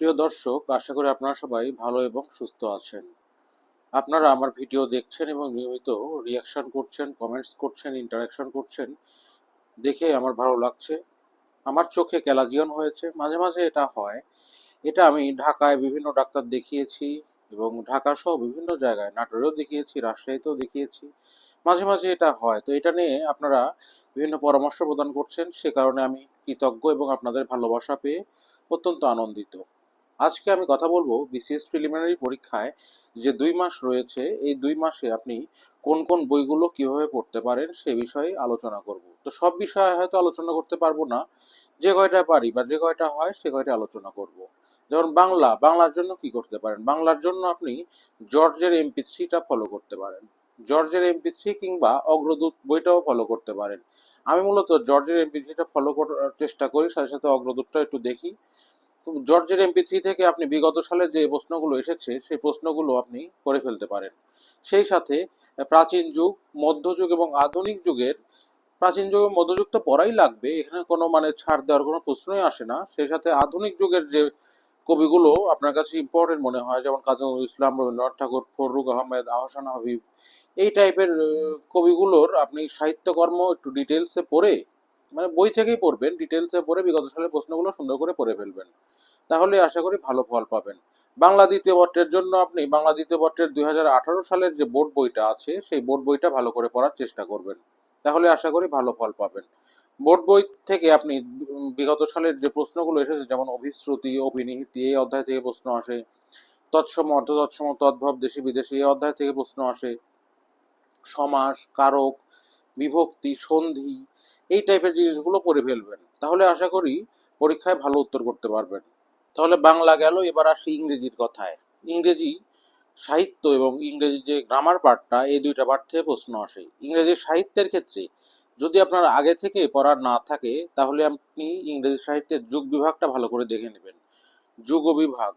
প্রিয় দর্শক, আশা করি আপনারা সবাই ভালো এবং সুস্থ আছেন। আপনারা আমার ভিডিও দেখছেন এবং নিয়মিত রিয়াকশন করছেন কমেন্টস করছেন ইন্টারাকশন করছেন, দেখে আমার ভালো লাগছে। আমার চোখে ক্যালাজিয়ন হয়েছে। মাঝে মাঝে এটা হয়। এটা আমি ঢাকায় বিভিন্ন ডাক্তার দেখিয়েছি এবং ঢাকা সহ বিভিন্ন জায়গায়, নাটোরেও দেখিয়েছি, রাজশাহীতেও দেখিয়েছি। মাঝে মাঝে এটা হয়। তো এটা নিয়ে আপনারা বিভিন্ন পরামর্শ প্রদান করছেন। সে কারণে আমি কৃতজ্ঞ এবং আপনাদের ভালোবাসা পেয়ে অত্যন্ত আনন্দিত। আজকে আমি কথা বলব বিসিএস প্রিলিমিনারি পরীক্ষায় যে দুই মাস রয়েছে, এই দুই মাসে আপনি কোন কোন বইগুলো কীভাবে পড়তে পারেন সে বিষয়ে আলোচনা করব। তো সব বিষয়ে হয়তো আলোচনা করতে পারব না। যে কয়টা পারি বা যে কয়টা হয় সে কয়টা আলোচনা করব। যেমন বাংলা, বাংলার জন্য কি করতে পারেন? বাংলার জন্য আপনি জর্জের এমপি থ্রিটা ফলো করতে পারেন। জর্জের এমপি থ্রি কিংবা অগ্রদূত বইটাও ফলো করতে পারেন। আমি মূলত জর্জের এমপি থ্রিটা ফলো করার চেষ্টা করি, সাথে সাথে অগ্রদূতটা একটু দেখি। জর্জের এমপি থ্রি থেকে আপনি বিগত সালে যে প্রশ্নগুলো এসেছে, সেই প্রশ্নগুলো আপনি করে ফেলতে পারেন। সেই সাথে প্রাচীন যুগ মধ্যযুগ এবং আধুনিক যুগের, প্রাচীন যুগ মধ্যযুগ তো পড়াই লাগবে, এখানে কোনো মানে ছাড় দেওয়ার কোনো প্রশ্নই আসে না। সেই সাথে আধুনিক যুগের যে কবিগুলো আপনার কাছে ইম্পর্টেন্ট মনে হয়, যেমন কাজী ইসলাম রবীন্দ্রনাথ ঠাকুর ফররুক আহমেদ, আহসান হাবিব, এই টাইপের কবিগুলোর আপনি সাহিত্যকর্ম একটু ডিটেলসে পড়ে মানে বই থেকেই পড়বেন ডিটেলসে পড়ে বিগত সালের প্রশ্নগুলো সুন্দর করে পড়ে ফেলবেন। তাহলে আশা করি ভালো ফল পাবেন। বাংলা দ্বিতীয় পত্রের জন্য আপনি বাংলা দ্বিতীয় পত্রের দুই সালের যে বোর্ড বইটা আছে, সেই বোর্ড বইটা ভালো করে পড়ার চেষ্টা করবেন। তাহলে আশা করি ভালো ফল পাবেন। বোর্ড বই থেকে আপনি বিগত সালের যে প্রশ্নগুলো এসেছে, যেমন অভিশ্রুতি, অভিনীতি, এই অধ্যায় থেকে প্রশ্ন আসে। তৎসম অর্ধ তৎসম তদ্ভব, দেশি বিদেশি, এই অধ্যায় থেকে প্রশ্ন আসে। সমাস, কারক, বিভক্তি, সন্ধি এই টাইপের জিনিসগুলো পড়ে ফেলবেন। তাহলে আশা করি পরীক্ষায় ভালো উত্তর করতে পারবেন। তাহলে বাংলা গেল, এবার আসি ইংরেজির কথায়। ইংরেজি সাহিত্য এবং ইংরেজি যে গ্রামার পার্টটা এই দুইটা পার্ট থেকে প্রশ্ন আসে। ইংরেজি সাহিত্যের ক্ষেত্রে, যদি আপনার আগে থেকে পড়ার না থাকে, তাহলে আপনি ইংরেজি সাহিত্যের যুগ বিভাগটা ভালো করে দেখে নেবেন। যুগ বিভাগ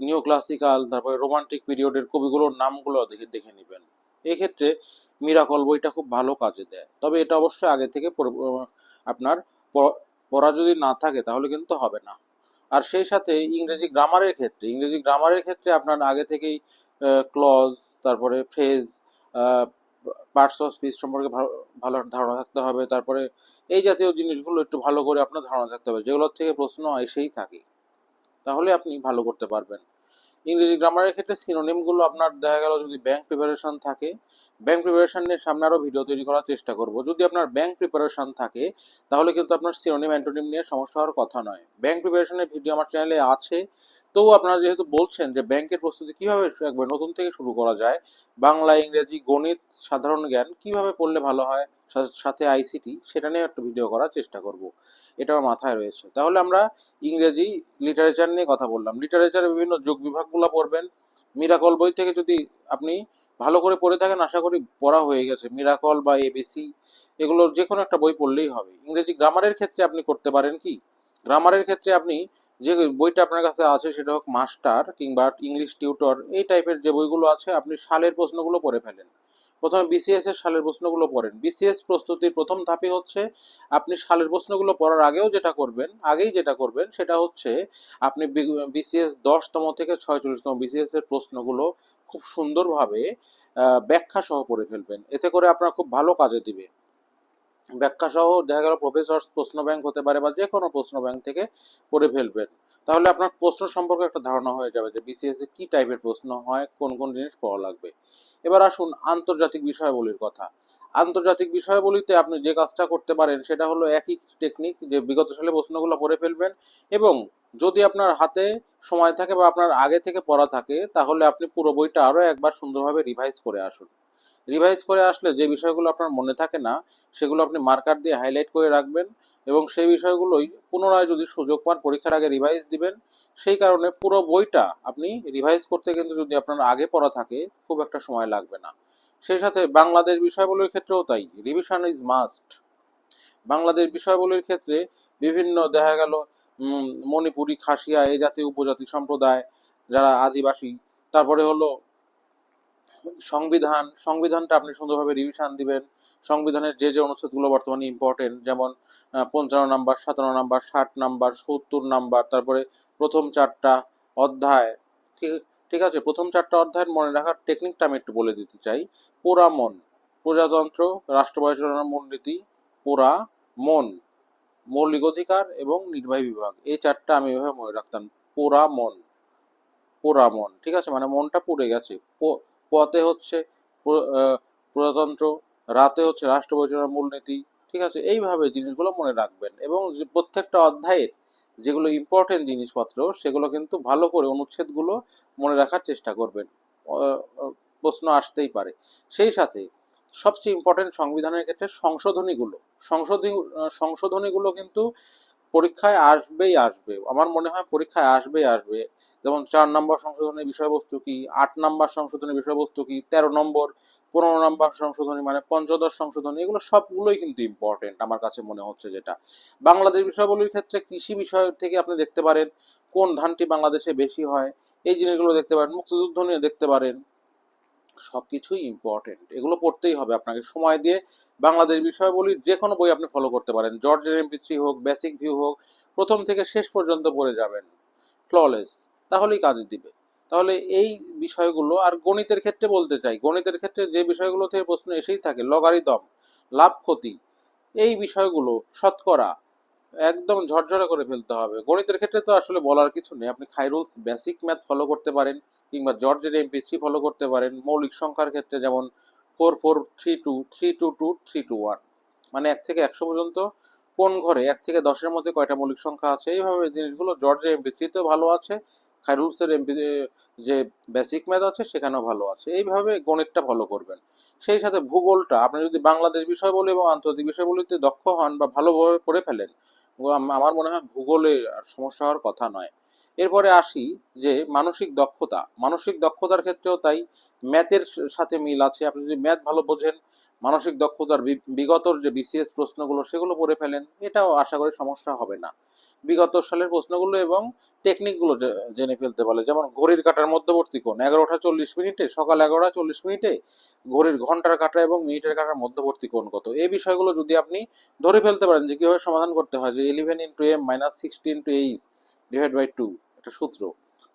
নিও ক্লাসিক্যাল তারপরে রোমান্টিক পিরিয়ডের কবিগুলোর নামগুলো দেখে দেখে নেবেন। এক্ষেত্রে মিরাকল বইটা খুব ভালো কাজে দেয়। তবে এটা অবশ্যই আগে থেকে আপনার পড়া যদি না থাকে তাহলে কিন্তু হবে না। আর সেই সাথে ইংরেজি গ্রামারের ক্ষেত্রে, ইংরেজি গ্রামারের ক্ষেত্রে আপনার আগে থেকেই ক্লজ তারপরে ফ্রেজ পার্টস অফ স্পিচ সম্পর্কে ভালো ধারণা থাকতে হবে। তারপরে এই জাতীয় জিনিসগুলো একটু ভালো করে আপনার ধারণা থাকতে হবে। যেগুলোর থেকে প্রশ্ন এসেই থাকে তাহলে আপনি ভালো করতে পারবেন। ইংরেজি গ্রামারের ক্ষেত্রে সিনোনিমগুলো আপনার দেখা গেল যদি ব্যাংক প্রিপারেশন থাকে ব্যাংক প্রিপারেশন নিয়ে সামনে আরও ভিডিও তৈরি করার চেষ্টা করব। যদি আপনার ব্যাংক প্রিপারেশন থাকে, তাহলে কিন্তু আপনার সিনোনিম অ্যান্টোনিম নিয়ে সমস্যা হওয়ার কথা নয়। ব্যাংক প্রিপারেশনের ভিডিও আমার চ্যানেলে আছে। তবু আপনারা যেহেতু বলছেন যে ব্যাংকের প্রস্তুতি কীভাবে একবার নতুন থেকে শুরু করা যায়, বাংলা, ইংরেজি, গণিত, সাধারণ জ্ঞান কীভাবে পড়লে ভালো হয়, সাথে আইসিটি, সেটা নিয়ে একটা ভিডিও করার চেষ্টা করব। এটা আমার মাথায় রয়েছে। তাহলে আমরা ইংরেজি লিটারেচার নিয়ে কথা বললাম। লিটারেচারের বিভিন্ন যোগ বিভাগগুলো পড়বেন। মিরাকল বই থেকে যদি আপনি ভালো করে পড়ে থাকেন, আশা করি পড়া হয়ে গেছে। মিরাকল বা এবিসি এগুলোর যে কোনো একটা বই পড়লেই হবে। ইংরেজি গ্রামারের ক্ষেত্রে আপনি করতে পারেন কি? গ্রামারের ক্ষেত্রে আপনি যে বইটা আপনার কাছে আছে সেটা হোক মাস্টার কিংবা ইংলিশ টিউটর, এই টাইপের যে বইগুলো আছে, আপনি সালের প্রশ্নগুলো পড়ে ফেলেন। প্রথমে বিসিএস এর সালের প্রশ্নগুলো পড়েন। বিসিএস প্রস্তুতির প্রথম ধাপই হচ্ছে আপনি সালের প্রশ্নগুলো পড়ার আগেও যেটা করবেন, আগেই যেটা করবেন সেটা হচ্ছে আপনি বিসিএস দশতম থেকে ছয়চল্লিশতম বিসিএস এর প্রশ্নগুলো খুব সুন্দরভাবে ব্যাখ্যা সহ পড়ে ফেলবেন। এতে করে আপনার খুব ভালো কাজে দিবে। ব্যাখ্যা সহ দেখা গেল প্রফেসর প্রশ্ন ব্যাংক হতে পারে বা যে কোনো প্রশ্ন ব্যাংক থেকে পড়ে ফেলবেন। তাহলে আপনার প্রশ্ন সম্পর্কে একটা ধারণা হয়ে যাবে যে বিসিএস এ কি টাইপের প্রশ্ন হয়, কোন কোন জিনিস পড়া লাগবে। এবার আসুন আন্তর্জাতিক বিষয়াবলীর কথা। আন্তর্জাতিক বিষয়াবলীতে আপনি যে কাজটা করতে পারেন, সেটা হলো একই টেকনিক যে বিগত সালে প্রশ্নগুলো পড়ে ফেলবেন এবং যদি আপনার হাতে সময় থাকে বা আপনার আগে থেকে পড়া থাকে, তাহলে আপনি পুরো বইটা আরও একবার সুন্দরভাবে রিভাইজ করে আসুন। রিভাইজ করে আসলে যে বিষয়গুলো আপনার মনে থাকে না, সেগুলো আপনি মার্কার দিয়ে হাইলাইট করে রাখবেন এবং সেই বিষয়গুলোই পুনরায় যদি সুযোগ পান, পরীক্ষার আগে রিভাইজ দিবেন। সেই কারণে পুরো বইটা আপনি রিভাইজ করতে কিন্তু যদি আপনার আগে পড়া থাকে, খুব একটা সময় লাগবে না। সেই সাথে বাংলাদেশ বিষয়বলীর ক্ষেত্রেও তাই রিভিশন ইজ মাস্ট বাংলাদেশ বিষয়বলীর ক্ষেত্রে বিভিন্ন দেখা গেল মণিপুরি, খাসিয়া এই জাতীয় উপজাতি সম্প্রদায় যারা আদিবাসী, তারপরে হলো সংবিধান, সংবিধানটা আপনি সুন্দরভাবে রিভিশন দিবেন। সংবিধানের যে যে অনুচ্ছেদগুলো বর্তমানে ইম্পর্টেন্ট যেমন পঞ্চান্ন নাম্বার, সাতান্ন নাম্বার, ষাট নাম্বার, সত্তর নাম্বার, তারপরে প্রথম চারটা অধ্যায়। ঠিক আছে? প্রথম চারটা অধ্যায়ের মনে রাখার টেকনিকটা আমি একটু বলে দিতে চাই। পোড়া মন প্রজাতন্ত্র রাষ্ট্র পরিচালনার মূলনীতি পোড়া মন মৌলিক অধিকার এবং নির্বাহী বিভাগ। এই চারটা আমি এভাবে মনে রাখতাম। পোড়া মন পোড়া মন ঠিক আছে? মানে মনটা পুড়ে গেছে। প- পতে হচ্ছে প্রজাতন্ত্র, রাতে হচ্ছে রাষ্ট্র পরিচালনার মূলনীতি, ঠিক আছে? এইভাবে জিনিসগুলো মনে রাখবেন। এবং প্রত্যেকটা অধ্যায়ের যেগুলো ইম্পর্টেন্ট জিনিসপত্র, সেগুলো কিন্তু ভালো করে অনুচ্ছেদগুলো মনে রাখার চেষ্টা করবেন। প্রশ্ন আসতেই পারে। সেই সাথে সবচেয়ে ইম্পর্টেন্ট সংবিধানের ক্ষেত্রে সংশোধনীগুলো সংশোধনী সংশোধনীগুলো কিন্তু পরীক্ষায় আসবেই আসবে। আমার মনে হয় পরীক্ষায় আসবেই আসবে। যেমন চার নম্বর সংশোধনের বিষয়বস্তু কি, আট নম্বর সংশোধনের বিষয়বস্তু কি, তেরো নম্বর, পনেরো নম্বর সংশোধনী মানে পঞ্চদশ সংশোধনী, এগুলো সবগুলোই কিন্তু ইম্পর্টেন্ট আমার কাছে মনে হচ্ছে যেটা। বাংলাদেশ বিষয়গুলির ক্ষেত্রে কৃষি বিষয় থেকে আপনি দেখতে পারেন, কোন ধানটি বাংলাদেশে বেশি হয়, এই জিনিসগুলো দেখতে পারেন, মুক্তিযুদ্ধ নিয়ে দেখতে পারেন সবকিছুই ইম্পর্টেন্ট এগুলো পড়তেই হবে আপনাকে। সময় দিয়ে বাংলাদেশ বিষয়বলির যে কোনো বই আপনি ফলো করতে পারেন। জর্জের এমপি থ্রি হোক বেসিক ভিউ হোক, প্রথম থেকে শেষ পর্যন্ত পড়ে যাবেন। ফ্ললেস তাহলেই কাজ দিবে। তাহলে এই বিষয়গুলো, আর গণিতের ক্ষেত্রে বলতে চাই, গণিতের ক্ষেত্রে যে বিষয়গুলো থেকে প্রশ্ন এসেই থাকে লগারিদম লাভ ক্ষতি, এই বিষয়গুলো শতকরা একদম ঝরঝরে করে ফেলতে হবে। গণিতের ক্ষেত্রে তো আসলে বলার কিছু নেই। আপনি খাইরুলস বেসিক ম্যাথ ফলো করতে পারেন। কিংবা জর্জের এমপি থ্রি ফলো করতে পারেন মৌলিক সংখ্যার ক্ষেত্রে যেমন four four three two three two two three two one মানে এক থেকে একশো পর্যন্ত কোন ঘরে এক থেকে দশের মধ্যে কয়টা মৌলিক সংখ্যা আছে, এইভাবে জিনিসগুলো জর্জের থ্রিতেও ভালো আছে খাইরুলসের এমপি যে বেসিক ম্যাথ আছে সেখানেও ভালো আছে। এইভাবে গণিতটা ফলো করবেন। সেই সাথে ভূগোলটা, আপনি যদি বাংলাদেশ বিষয় বলি এবং আন্তর্জাতিক বিষয়গুলিতে দক্ষ হন বা ভালোভাবে করে ফেলেন আমার মনে হয় ভূগোলে সমস্যা হওয়ার কথা নয়। এরপরে আসি যে মানসিক দক্ষতা। মানসিক দক্ষতার ক্ষেত্রেও তাই ম্যাথের সাথে মিল আছে। আপনি যদি ম্যাথ ভালো বোঝেন, মানসিক দক্ষতার বি- বিগতর যে বিসিএস প্রশ্নগুলো সেগুলো পড়ে ফেলেন, এটাও আশা করি সমস্যা হবে না। বিগত সালের প্রশ্নগুলো এবং টেকনিকগুলো জেনে ফেলতে পারে যেমন ঘড়ির কাটার মধ্যবর্তী কোণ, এগারোটা চল্লিশ মিনিটে, সকাল এগারোটা চল্লিশ মিনিটে, ঘড়ির ঘণ্টার কাটা এবং মিনিটের কাটার মধ্যবর্তী কোণ কত? এই বিষয়গুলো যদি আপনি ধরে ফেলতে পারেন যে কীভাবে সমাধান করতে হয়, যে eleven into M minus sixty into H divide by two, একটা সূত্র।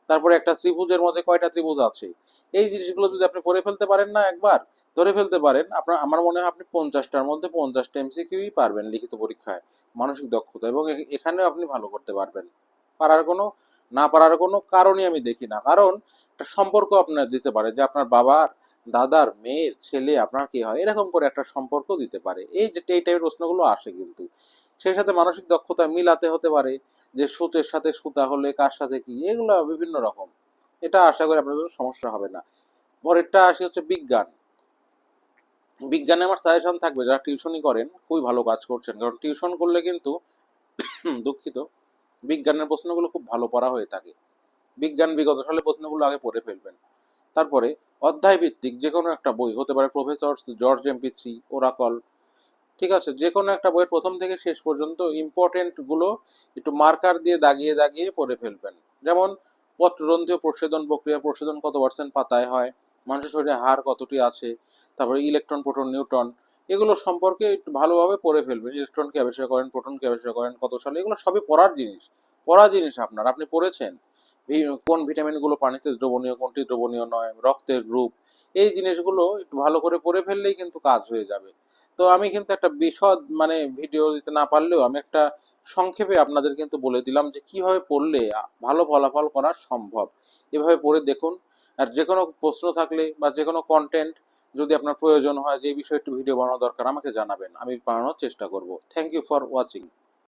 তারপরে একটা ত্রিভুজের মধ্যে কয়টা ত্রিভুজ আছে? এই জিনিসগুলো যদি আপনি পড়ে ফেলতে পারেন না একবার, ধরে ফেলতে পারেন, আপনার, আমার মনে হয় আপনি পঞ্চাশটার মধ্যে পঞ্চাশটা এমসিকিউই পারবেন লিখিত পরীক্ষায়, মানসিক দক্ষতা, এবং এখানেও আপনি ভালো করতে পারবেন। পারার কোনো, না পারার কোনো কারণই আমি দেখি না। কারণ, একটা সম্পর্ক আপনার দিতে পারে, যে আপনার বাবার দাদার মেয়ের ছেলে, আপনার কি হয়, এরকম করে একটা সম্পর্ক দিতে পারে। এই যে, এই টাইপের প্রশ্নগুলো আসে কিন্তু। সেই সাথে মানসিক দক্ষতা মিলাতে হতে পারে, যে সুতের সাথে সুতা হলে কার সাথে কি, এগুলো বিভিন্ন রকম। এটা আশা করি আপনাদের সমস্যা হবে না। পরেরটা আসি হচ্ছে বিজ্ঞান। বিজ্ঞানে আমার সাজেশন থাকবে, যারা টিউশনই করেন, খুবই ভালো কাজ করছেন। কারণ টিউশন করলে কিন্তু দুঃখিত, বিজ্ঞানের প্রশ্নগুলো খুব ভালো পড়া হয়ে থাকে। বিজ্ঞান বিগত সালে প্রশ্নগুলো আগে পড়ে ফেলবেন। তারপরে অধ্যায় ভিত্তিক যে কোনো একটা বই, হতে পারে professor George MP three Oracle ঠিক আছে? যে কোনো একটা বইয়ের প্রথম থেকে শেষ পর্যন্ত ইম্পর্টেন্টগুলো একটু মার্কার দিয়ে দাগিয়ে দাগিয়ে পড়ে ফেলবেন। যেমন পত্ররন্ধ্রীয় প্রচ্ছেদন, প্রক্রিয়া প্রচ্ছেদন কত পার্সেন্ট পাতায় হয়, মানুষের শরীরে হার কতটি আছে, তারপরে ইলেকট্রন প্রোটন নিউট্রন এগুলো সম্পর্কে একটু ভালোভাবে পড়ে ফেলবেন। ইলেকট্রনকে আবিষ্কার করেন প্রোটনকে আবিষ্কার করেন, কত সালে, এগুলো সবই পড়ার জিনিস। পড়া জিনিস আপনার, আপনি পড়েছেন। কোন ভিটামিনগুলো পানিতে দ্রবণীয়, কোনটি দ্রবণীয় নয়, রক্তের গ্রুপ এই জিনিসগুলো একটু ভালো করে পড়ে ফেললেই কিন্তু কাজ হয়ে যাবে। তো আমি কিন্তু একটা বিশদ মানে ভিডিও দিতে না পারলেও আমি একটা সংক্ষেপে আপনাদের কিন্তু বলে দিলাম যে কীভাবে পড়লে ভালো ফলাফল করা সম্ভব। এভাবে পড়ে দেখুন। আর যে কোনো প্রশ্ন থাকলে বা যে কোনো কন্টেন্ট যদি আপনার প্রয়োজন হয়, যে বিষয়ে একটু ভিডিও বানানো দরকার, আমাকে জানাবেন। আমি বানানোর চেষ্টা করব। Thank you for watching